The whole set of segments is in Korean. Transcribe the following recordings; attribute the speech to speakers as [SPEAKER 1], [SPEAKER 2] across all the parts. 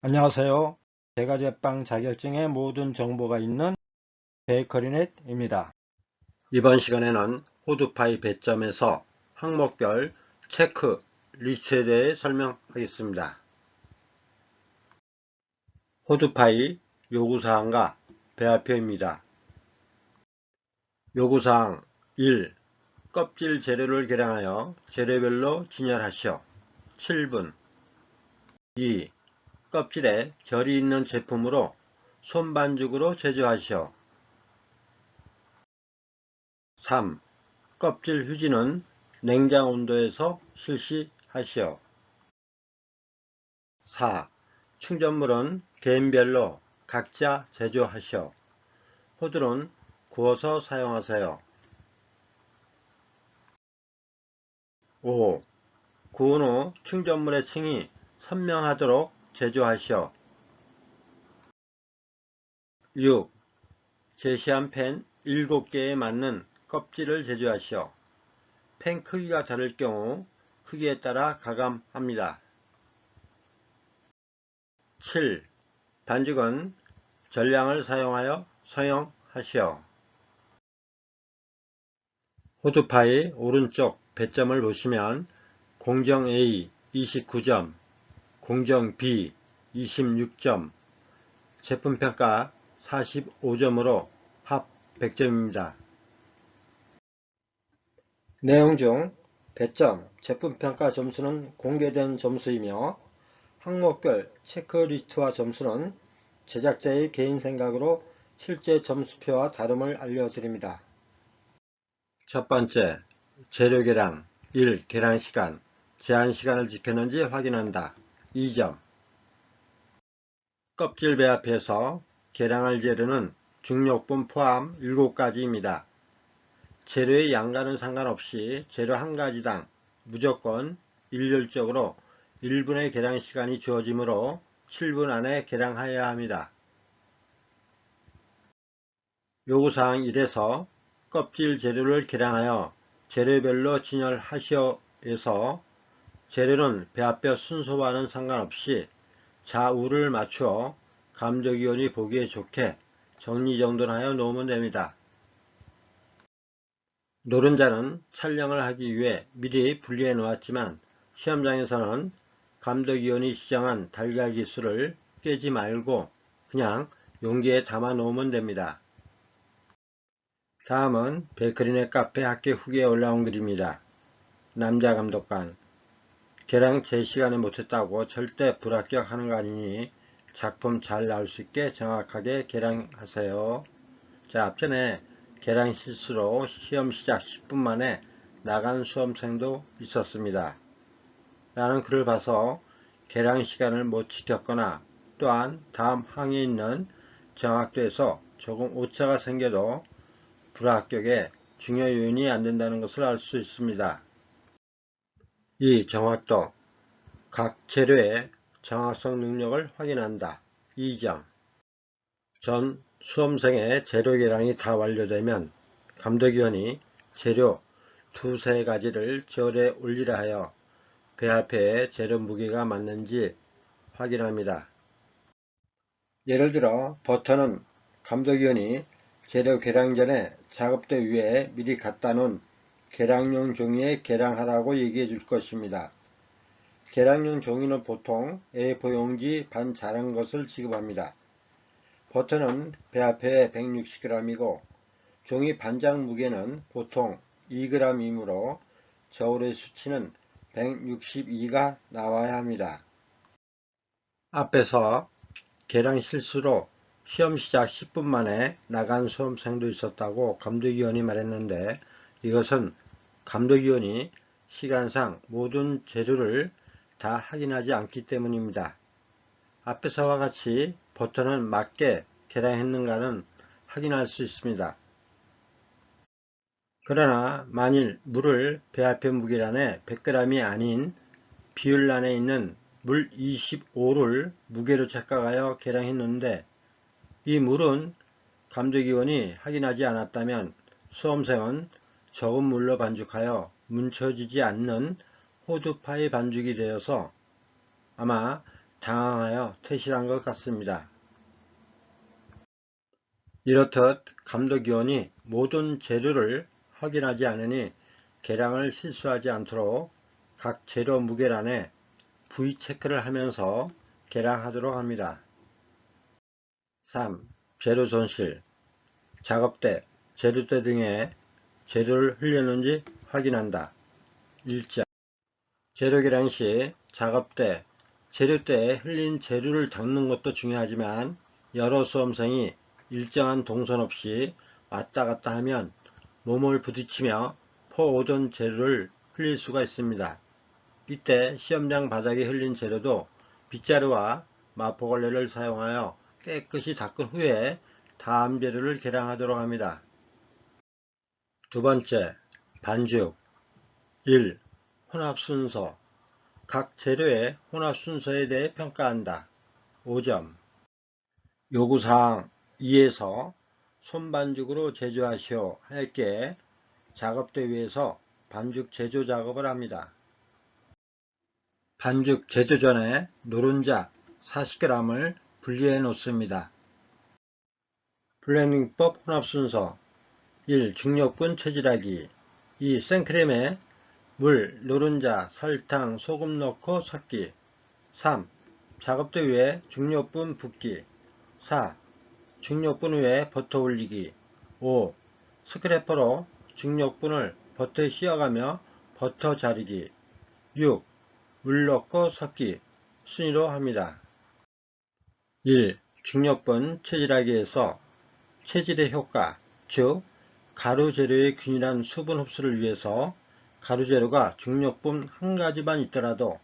[SPEAKER 1] 안녕하세요. 제과제빵 자격증의 모든 정보가 있는 베이커리넷입니다. 이번 시간에는 호두파이 배점에서 항목별 체크 리스트에 대해 설명하겠습니다. 호두파이 요구사항과 배합표입니다. 요구사항 1. 껍질 재료를 계량하여 재료별로 진열하시오. 7분 2. 껍질에 결이 있는 제품으로 손반죽으로 제조하시오. 3. 껍질 휴지는 냉장 온도에서 실시하시오. 4. 충전물은 개인별로 각자 제조하시오. 호두는 구워서 사용하세요. 5. 구운 후 충전물의 층이 선명하도록 제조하시오. 6. 제시한 펜 7개에 맞는 껍질을 제조하시오. 펜 크기가 다를 경우 크기에 따라 가감합니다. 7. 반죽은 전량을 사용하여 사용하시오. 호두파이 오른쪽 배점을 보시면 공정 A 29점, 공정 B 26점, 제품평가 45점으로 합 100점입니다. 내용 중 배점, 제품평가 점수는 공개된 점수이며 항목별 체크리스트와 점수는 제작자의 개인 생각으로 실제 점수표와 다름을 알려드립니다. 첫 번째, 재료 계량 1. 계량 시간 제한 시간을 지켰는지 확인한다. 2점 껍질 배합해서 계량할 재료는 중력분 포함 7가지입니다. 재료의 양과는 상관없이 재료 한 가지당 무조건 일률적으로 1분의 계량 시간이 주어지므로 7분 안에 계량하여야 합니다. 요구사항 1에서 껍질 재료를 계량하여 재료별로 진열하시오에서 재료는 배합뼈 순서와는 상관없이 좌우를 맞추어 감독위원이 보기에 좋게 정리정돈하여 놓으면 됩니다. 노른자는 촬영을 하기 위해 미리 분리해 놓았지만 시험장에서는 감독위원이 지정한 달걀 기술을 깨지 말고 그냥 용기에 담아 놓으면 됩니다. 다음은 베이커리네 카페 학교 후기에 올라온 글입니다. 남자 감독관 계량 제 시간에 못했다고 절대 불합격하는 거 아니니 작품 잘 나올 수 있게 정확하게 계량하세요. 자 앞전에 계량 실수로 시험 시작 10분 만에 나간 수험생도 있었습니다. 나는 글을 봐서 계량 시간을 못 지켰거나 또한 다음 항에 있는 정확도에서 조금 오차가 생겨도 불합격에 중요 요인이 안 된다는 것을 알 수 있습니다. 이 정확도 각 재료의 정확성 능력을 확인한다. 2점 전 수험생의 재료 계량이 다 완료되면 감독위원이 재료 두세 가지를 절에 올리라 하여 배합회의 재료 무게가 맞는지 확인합니다. 예를 들어 버터는 감독위원이 재료 계량 전에 작업대 위에 미리 갖다 놓은 계량용 종이에 계량하라고 얘기해 줄 것입니다. 계량용 종이는 보통 A4 용지 반 자른 것을 지급합니다. 버터는 배합에 160g이고 종이 반장 무게는 보통 2g이므로 저울의 수치는 162가 나와야 합니다. 앞에서 계량 실수로 시험 시작 10분 만에 나간 수험생도 있었다고 감독위원이 말했는데 이것은 감독위원이 시간상 모든 재료를 다 확인하지 않기 때문입니다. 앞에서와 같이 버터는 맞게 계량했는가는 확인할 수 있습니다. 그러나 만일 물을 배합의 무게란에 100g이 아닌 비율란에 있는 물 25를 무게로 착각하여 계량했는데 이 물은 감독위원이 확인하지 않았다면 수험생은 적은 물로 반죽하여 뭉쳐지지 않는 호두파이 반죽이 되어서 아마 당황하여 퇴실한 것 같습니다. 이렇듯 감독위원이 모든 재료를 확인하지 않으니 계량을 실수하지 않도록 각 재료 무게란에 V 체크를 하면서 계량하도록 합니다. 3. 재료 손실 작업대, 재료대 등에 재료를 흘렸는지 확인한다. 1점 재료 계량 시 작업대, 재료대에 흘린 재료를 닦는 것도 중요하지만 여러 수험생이 일정한 동선 없이 왔다 갔다 하면 몸을 부딪히며 포오존 재료를 흘릴 수가 있습니다. 이때 시험장 바닥에 흘린 재료도 빗자루와 마포걸레를 사용하여 깨끗이 닦은 후에 다음 재료를 계량하도록 합니다. 두 번째, 반죽 1. 혼합 순서 각 재료의 혼합 순서에 대해 평가한다. 5점 요구사항 2에서 손반죽으로 제조하시오 할게 작업대 위에서 반죽 제조 작업을 합니다. 반죽 제조 전에 노른자 40g을 분리해 놓습니다. 블렌딩법 혼합 순서 1. 중력분 체질하기 2. 생크림에 물, 노른자, 설탕, 소금 넣고 섞기 3. 작업대 위에 중력분 붓기 4. 중력분 위에 버터 올리기 5. 스크래퍼로 중력분을 버터에 씌어가며 버터 자르기 6. 물 넣고 섞기 순위로 합니다. 1. 중력분 체질하기에서 체질의 효과 즉 가루 재료의 균일한 수분 흡수를 위해서 가루 재료가 중력분 한 가지만 있더라도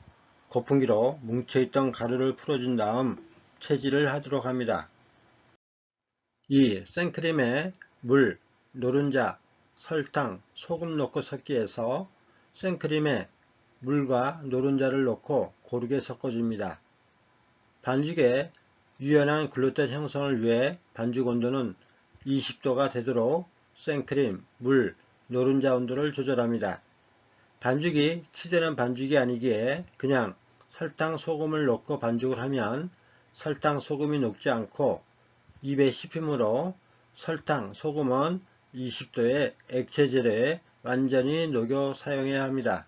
[SPEAKER 1] 거품기로 뭉쳐있던 가루를 풀어준 다음 체질을 하도록 합니다. 2. 생크림에 물, 노른자, 설탕, 소금 넣고 섞기해서 생크림에 물과 노른자를 넣고 고르게 섞어줍니다. 반죽에 유연한 글루텐 형성을 위해 반죽 온도는 20도가 되도록 생크림, 물, 노른자 온도를 조절합니다. 반죽이 치대는 반죽이 아니기에 그냥 설탕, 소금을 넣고 반죽을 하면 설탕, 소금이 녹지 않고 입에 씹히므로 설탕, 소금은 20도의 액체 재료에 완전히 녹여 사용해야 합니다.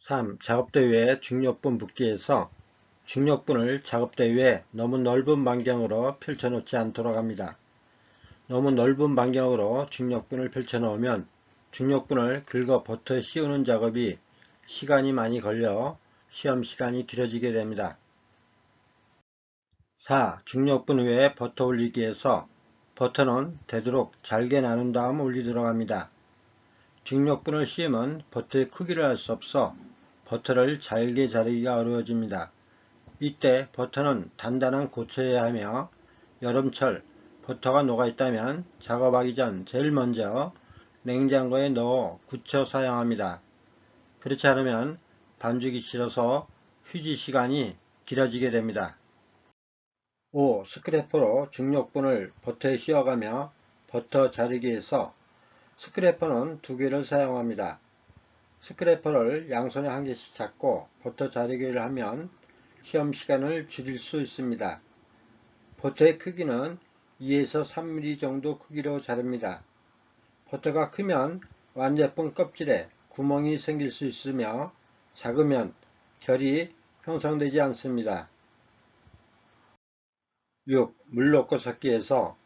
[SPEAKER 1] 3. 작업대 위에 중력분 붓기에서 중력분을 작업대 위에 너무 넓은 반경으로 펼쳐놓지 않도록 합니다. 너무 넓은 반경으로 중력분을 펼쳐 놓으면 중력분을 긁어 버터에 씌우는 작업이 시간이 많이 걸려 시험 시간이 길어지게 됩니다. 4. 중력분 위에 버터 올리기에서 버터는 되도록 잘게 나눈 다음 올리도록 합니다. 중력분을 씌우면 버터의 크기를 알 수 없어 버터를 잘게 자르기가 어려워집니다. 이때 버터는 단단한 고쳐야 하며 여름철 버터가 녹아 있다면 작업하기 전 제일 먼저 냉장고에 넣어 굳혀 사용합니다. 그렇지 않으면 반죽이 싫어서 휴지 시간이 길어지게 됩니다. 5. 스크래퍼로 중력분을 버터에 씌워가며 버터 자르기에서 스크래퍼는 두 개를 사용합니다. 스크래퍼를 양손에 한 개씩 잡고 버터 자르기를 하면 시험 시간을 줄일 수 있습니다. 버터의 크기는 2에서 3mm 정도 크기로 자릅니다. 버터가 크면 완제품 껍질에 구멍이 생길 수 있으며 작으면 결이 형성되지 않습니다. 6. 물 넣고 섞기에서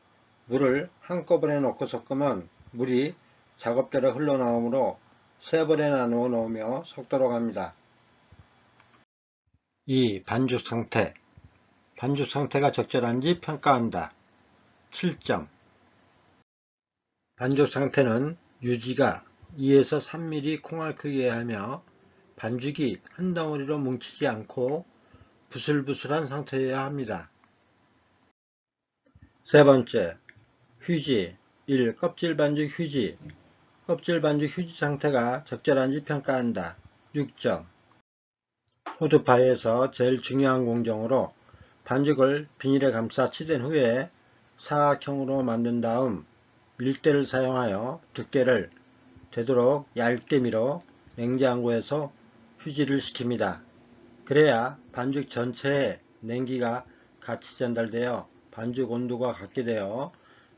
[SPEAKER 1] 물을 한꺼번에 넣고 섞으면 물이 작업대로 흘러나오므로 세 번에 나누어 넣으며 섞도록 합니다. 2. 반죽 상태 반죽 상태가 적절한지 평가한다. 7점 반죽 상태는 유지가 2에서 3mm 콩알 크기에 하며 반죽이 한 덩어리로 뭉치지 않고 부슬부슬한 상태여야 합니다. 세 번째, 휴지 1. 껍질 반죽 휴지 껍질 반죽 휴지 상태가 적절한지 평가한다. 6점 호두파이에서 제일 중요한 공정으로 반죽을 비닐에 감싸 치댄 후에 사각형으로 만든 다음 밀대를 사용하여 두께를 되도록 얇게 밀어 냉장고에서 휴지를 시킵니다. 그래야 반죽 전체에 냉기가 같이 전달되어 반죽 온도가 같게 되어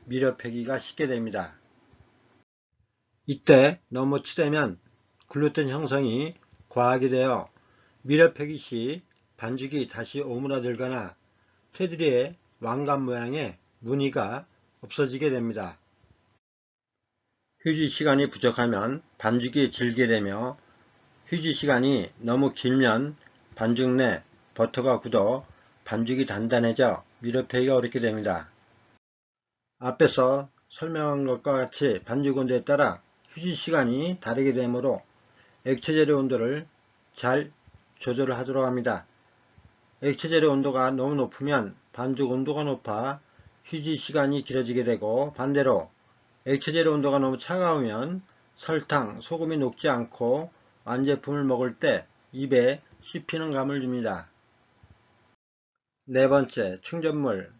[SPEAKER 1] 밀어펴기가 쉽게 됩니다. 이때 너무 치대면 글루텐 형성이 과하게 되어 밀어펴기 시 반죽이 다시 오므라들거나 테두리에 왕관 모양의 무늬가 없어지게 됩니다. 휴지 시간이 부족하면 반죽이 질게 되며 휴지 시간이 너무 길면 반죽 내 버터가 굳어 반죽이 단단해져 밀어펴기가 어렵게 됩니다. 앞에서 설명한 것과 같이 반죽 온도에 따라 휴지 시간이 다르게 되므로 액체 재료 온도를 잘 조절을 하도록 합니다. 액체 재료 온도가 너무 높으면 반죽 온도가 높아 휴지 시간이 길어지게 되고 반대로 액체 재료 온도가 너무 차가우면 설탕, 소금이 녹지 않고 완제품을 먹을 때 입에 씹히는 감을 줍니다. 네 번째, 충전물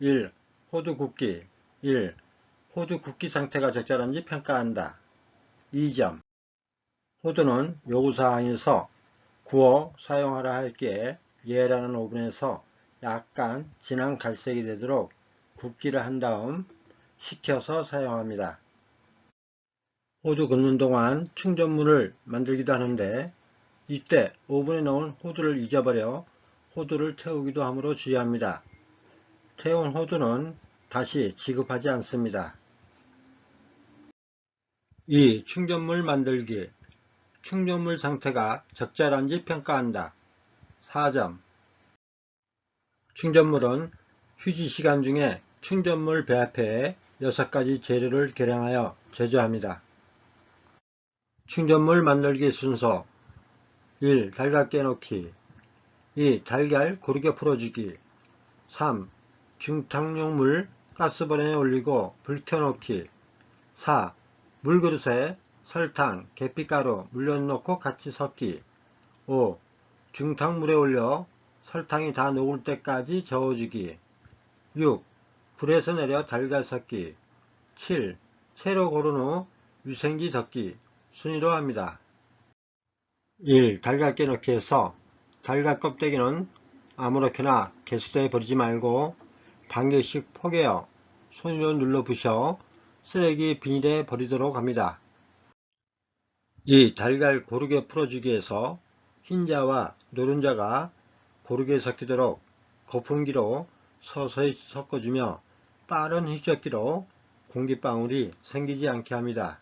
[SPEAKER 1] 1. 호두 굽기 1. 호두 굽기 상태가 적절한지 평가한다. 2점 호두는 요구사항에서 구워 사용하라 할게 예라는 오븐에서 약간 진한 갈색이 되도록 굽기를 한 다음 식혀서 사용합니다. 호두 굽는 동안 충전물을 만들기도 하는데 이때 오븐에 넣은 호두를 잊어버려 호두를 태우기도 하므로 주의합니다. 태운 호두는 다시 지급하지 않습니다. 2. 충전물 만들기 충전물 상태가 적절한지 평가한다. 4점 충전물은 휴지 시간 중에 충전물 배합해에 6가지 재료를 계량하여 제조합니다. 충전물 만들기 순서 1. 달걀 깨놓기 2. 달걀 고르게 풀어주기 3. 중탕용물 가스버너에 올리고 불 켜놓기 4. 물그릇에 설탕, 계피가루, 물엿 넣고 같이 섞기 5. 중탕물에 올려 설탕이 다 녹을 때까지 저어주기 6. 불에서 내려 달걀 섞기 7. 새로 고른 후 유생지 섞기 순위로 합니다. 1. 달걀 깨놓기 해서 달걀 껍데기는 아무렇게나 개수대에 버리지 말고 반 개씩 포개어 손으로 눌러 부셔 쓰레기 비닐에 버리도록 합니다. 이 달걀 고르게 풀어주기 위해서 흰자와 노른자가 고르게 섞이도록 거품기로 서서히 섞어주며 빠른 휘젓기로 공기방울이 생기지 않게 합니다.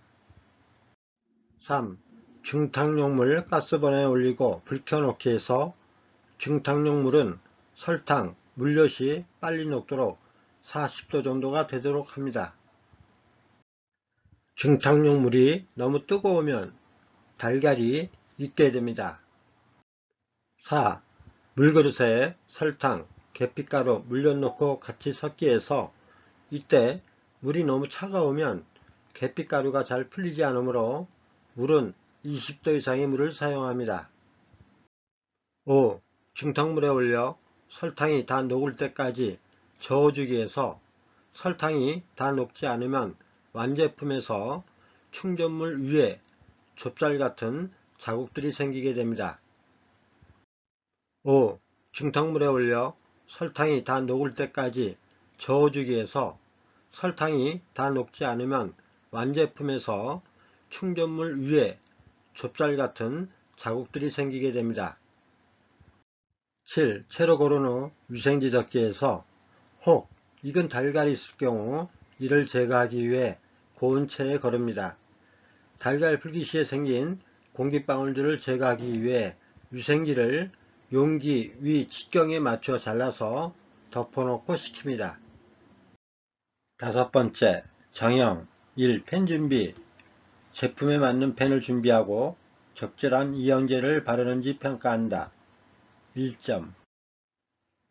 [SPEAKER 1] 3. 중탕용물 가스버너에 올리고 불 켜놓기 해서 중탕용물은 설탕, 물엿이 빨리 녹도록 40도 정도가 되도록 합니다. 중탕용물이 너무 뜨거우면 달걀이 익게 됩니다. 4. 물그릇에 설탕, 계피가루, 물엿 넣고 같이 섞기해서 이때 물이 너무 차가우면 계피가루가 잘 풀리지 않으므로 물은 20도 이상의 물을 사용합니다. 5. 중탕물에 올려 설탕이 다 녹을 때까지 저어주기 위해서 설탕이 다 녹지 않으면 완제품에서 충전물 위에 좁쌀 같은 자국들이 생기게 됩니다. 5. 중탕물에 올려 설탕이 다 녹을 때까지 저어주기 위해서 설탕이 다 녹지 않으면 완제품에서 충전물 위에 좁쌀 같은 자국들이 생기게 됩니다. 7. 채로 고른 후 위생지 덮기에서 혹 익은 달걀이 있을 경우 이를 제거하기 위해 고운 체에 거릅니다. 달걀 풀기 시에 생긴 공기방울들을 제거하기 위해 위생지를 용기 위 직경에 맞춰 잘라서 덮어놓고 식힙니다. 다섯 번째, 정형 1. 펜 준비 제품에 맞는 펜을 준비하고 적절한 이영제를 바르는지 평가한다. 1점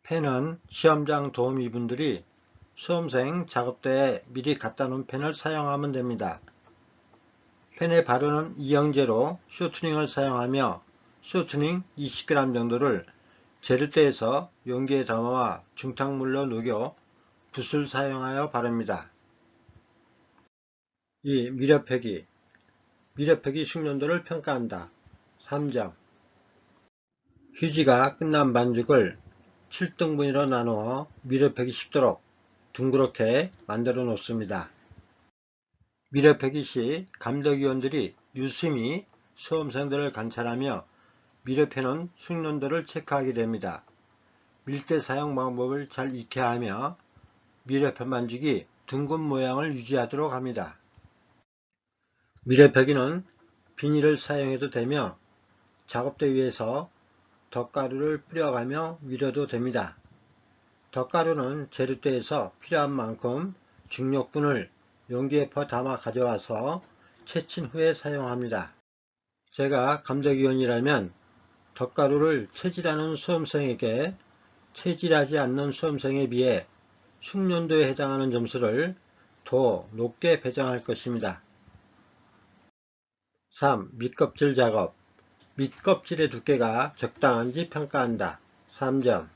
[SPEAKER 1] 펜은 시험장 도우미분들이 수험생 작업대에 미리 갖다 놓은 펜을 사용하면 됩니다. 펜에 바르는 이영제로 쇼트닝을 사용하며 쇼트닝 20g 정도를 재료대에서 용기에 담아 중탕물로 녹여 붓을 사용하여 바릅니다. 2. 미려펴기 미려펴기 숙련도를 평가한다. 3점 휴지가 끝난 반죽을 7등분으로 나누어 미르팩이 쉽도록 둥그렇게 만들어 놓습니다. 미르팩이 시 감독위원들이 유심히 수험생들을 관찰하며 미르패는 숙련도를 체크하게 됩니다. 밀대 사용 방법을 잘 익혀야 하며 미르팩 반죽이 둥근 모양을 유지하도록 합니다. 미레패기는 비닐을 사용해도 되며 작업대 위에서 덧가루를 뿌려가며 밀어도 됩니다. 덧가루는 재료대에서 필요한 만큼 중력분을 용기에 퍼 담아 가져와서 채친 후에 사용합니다. 제가 감독위원이라면 덧가루를 체질하는 수험생에게 체질하지 않는 수험생에 비해 숙련도에 해당하는 점수를 더 높게 배정할 것입니다. 3. 밑껍질 작업 밑껍질의 두께가 적당한지 평가한다. 3점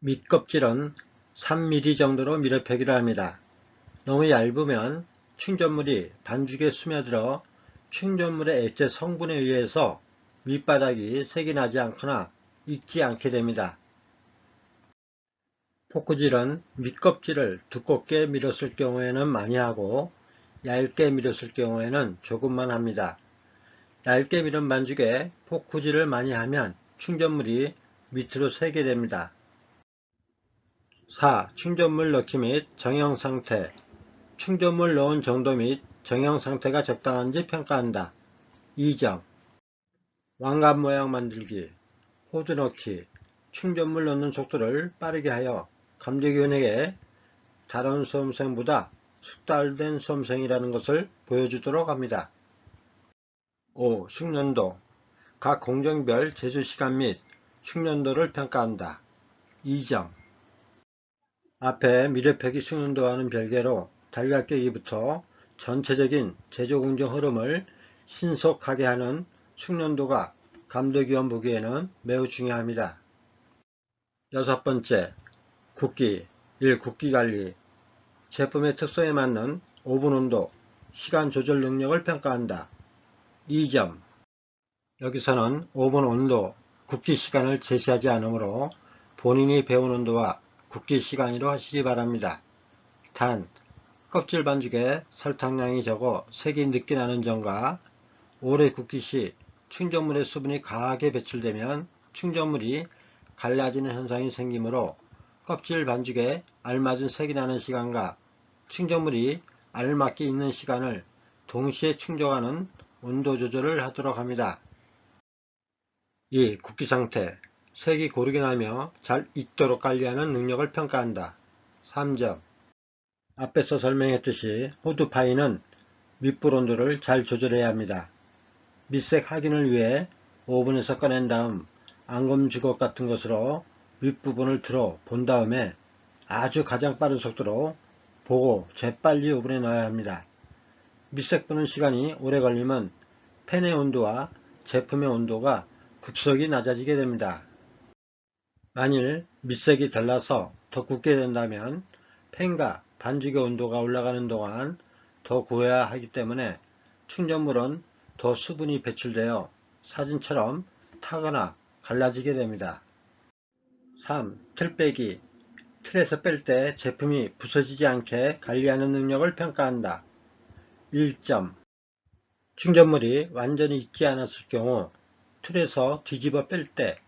[SPEAKER 1] 밑껍질은 3mm 정도로 밀어펴기를 합니다. 너무 얇으면 충전물이 반죽에 스며들어 충전물의 액체 성분에 의해서 밑바닥이 색이 나지 않거나 익지 않게 됩니다. 포크질은 밑껍질을 두껍게 밀었을 경우에는 많이 하고 얇게 밀었을 경우에는 조금만 합니다. 얇게 밀은 반죽에 포크질을 많이 하면 충전물이 밑으로 새게 됩니다. 4. 충전물 넣기 및 정형 상태 충전물 넣은 정도 및 정형 상태가 적당한지 평가한다. 2점 왕관 모양 만들기 호드 넣기 충전물 넣는 속도를 빠르게 하여 감독위원에게 다른 수험생보다 숙달된 수험생이라는 것을 보여주도록 합니다. 5. 숙련도 각 공정별 제조시간 및 숙련도를 평가한다. 2점 앞에 미래패기 숙련도와는 별개로 달걀깨기부터 전체적인 제조공정 흐름을 신속하게 하는 숙련도가 감독위원 보기에는 매우 중요합니다. 여섯 번째, 굽기 1. 굽기관리 제품의 특성에 맞는 오븐 온도, 시간 조절 능력을 평가한다. 2점 여기서는 오븐 온도, 굽기 시간을 제시하지 않으므로 본인이 배운 온도와 굽기 시간으로 하시기 바랍니다. 단, 껍질 반죽에 설탕량이 적어 색이 늦게 나는 점과 오래 굽기 시 충전물의 수분이 강하게 배출되면 충전물이 갈라지는 현상이 생기므로 껍질 반죽에 알맞은 색이 나는 시간과 충전물이 알맞게 있는 시간을 동시에 충족하는 온도 조절을 하도록 합니다. 2. 굽기 상태 색이 고르게 나며 잘 익도록 관리하는 능력을 평가한다. 3점 앞에서 설명했듯이 호두파이는 밑불 온도를 잘 조절해야 합니다. 밑색 확인을 위해 오븐에서 꺼낸 다음 앙금 주걱 같은 것으로 윗부분을 들어 본 다음에 아주 가장 빠른 속도로 보고 재빨리 오븐에 넣어야 합니다. 밑색 보는 시간이 오래 걸리면 팬의 온도와 제품의 온도가 급속히 낮아지게 됩니다. 만일 밑색이 달라서 더 굽게 된다면 팬과 반죽의 온도가 올라가는 동안 더 구워야 하기 때문에 충전물은 더 수분이 배출되어 사진처럼 타거나 갈라지게 됩니다. 3. 틀 빼기 틀에서 뺄 때 제품이 부서지지 않게 관리하는 능력을 평가한다. 1점 충전물이 완전히 익지 않았을 경우 틀에서 뒤집어 뺄 때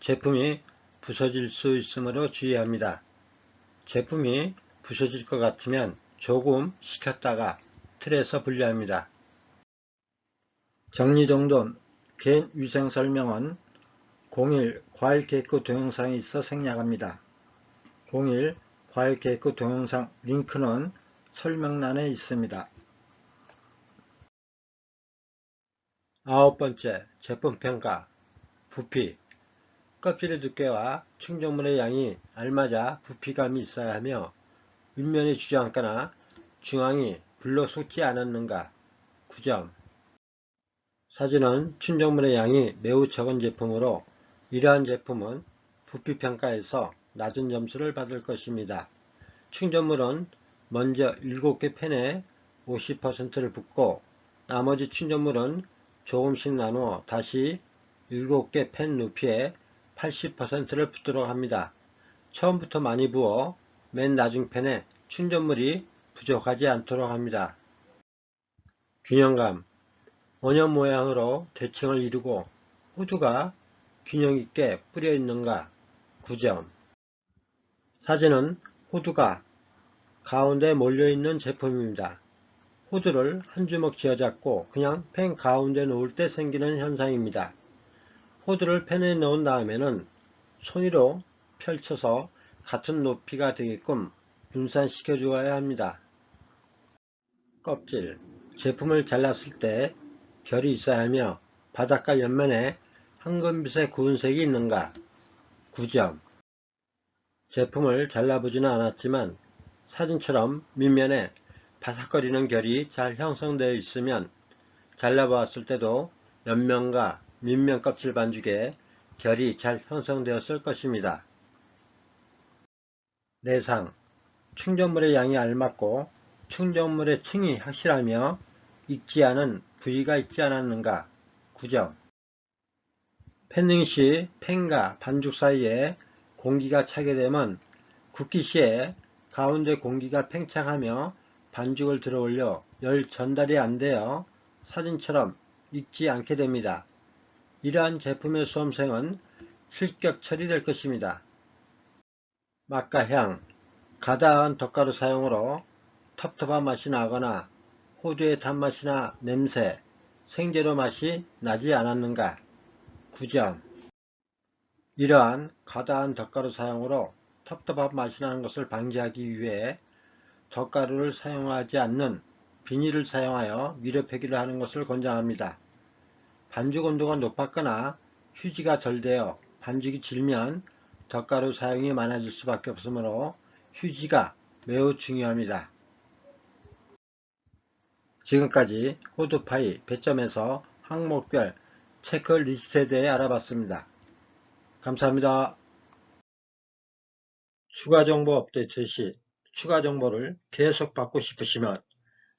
[SPEAKER 1] 제품이 부서질 수 있으므로 주의합니다. 제품이 부서질 것 같으면 조금 식혔다가 틀에서 분리합니다. 정리정돈 개인 위생 설명은 01 과일 케이크 동영상이 있어 생략합니다. 01 과일 케이크 동영상 링크는 설명란에 있습니다. 아홉 번째 제품 평가 부피 껍질의 두께와 충전물의 양이 알맞아 부피감이 있어야 하며 윗면이 주저앉거나 중앙이 불러 솟지 않았는가 9점 사진은 충전물의 양이 매우 적은 제품으로 이러한 제품은 부피평가에서 낮은 점수를 받을 것입니다. 충전물은 먼저 7개 팬에 50%를 붓고 나머지 충전물은 조금씩 나누어 다시 7개 팬 높이에 80%를 붓도록 합니다. 처음부터 많이 부어 맨 나중 팬에 충전물이 부족하지 않도록 합니다. 균형감 원형 모양으로 대칭을 이루고 호두가 균형 있게 뿌려 있는가 9점 사진은 호두가 가운데 몰려있는 제품입니다. 호두를 한 주먹 쥐어잡고 그냥 펜 가운데 놓을 때 생기는 현상입니다. 호두를 펜에 넣은 다음에는 손으로 펼쳐서 같은 높이가 되게끔 분산시켜 주어야 합니다. 껍질 제품을 잘랐을 때 결이 있어야 하며 바닥과 옆면에 황금빛의 구은색이 있는가? 9점 제품을 잘라보지는 않았지만 사진처럼 밑면에 바삭거리는 결이 잘 형성되어 있으면 잘라보았을 때도 옆면과 밑면 껍질 반죽에 결이 잘 형성되었을 것입니다. 내상. 충전물의 양이 알맞고 충전물의 층이 확실하며 익지 않은 부위가 있지 않았는가? 9점 팬닝 시 팬과 반죽 사이에 공기가 차게 되면 굽기 시에 가운데 공기가 팽창하며 반죽을 들어 올려 열 전달이 안 되어 사진처럼 익지 않게 됩니다. 이러한 제품의 수험생은 실격 처리될 것입니다. 맛과 향, 가다한 덧가루 사용으로 텁텁한 맛이 나거나 호두의 단맛이나 냄새, 생재료 맛이 나지 않았는가? 9점 이러한 가다한 덧가루 사용으로 텁텁한 맛이 나는 것을 방지하기 위해 덧가루를 사용하지 않는 비닐을 사용하여 미려패기를 하는 것을 권장합니다. 반죽 온도가 높았거나 휴지가 덜 되어 반죽이 질면 덧가루 사용이 많아질 수밖에 없으므로 휴지가 매우 중요합니다. 지금까지 호두파이 배점에서 항목별 체크리스트에 대해 알아봤습니다. 감사합니다. 추가 정보 업데이트 시 추가 정보를 계속 받고 싶으시면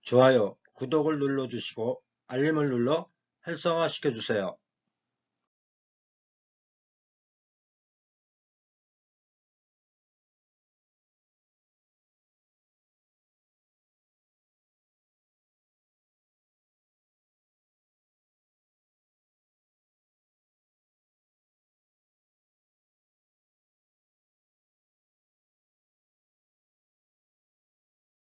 [SPEAKER 1] 좋아요, 구독을 눌러주시고 알림을 눌러 활성화 시켜주세요.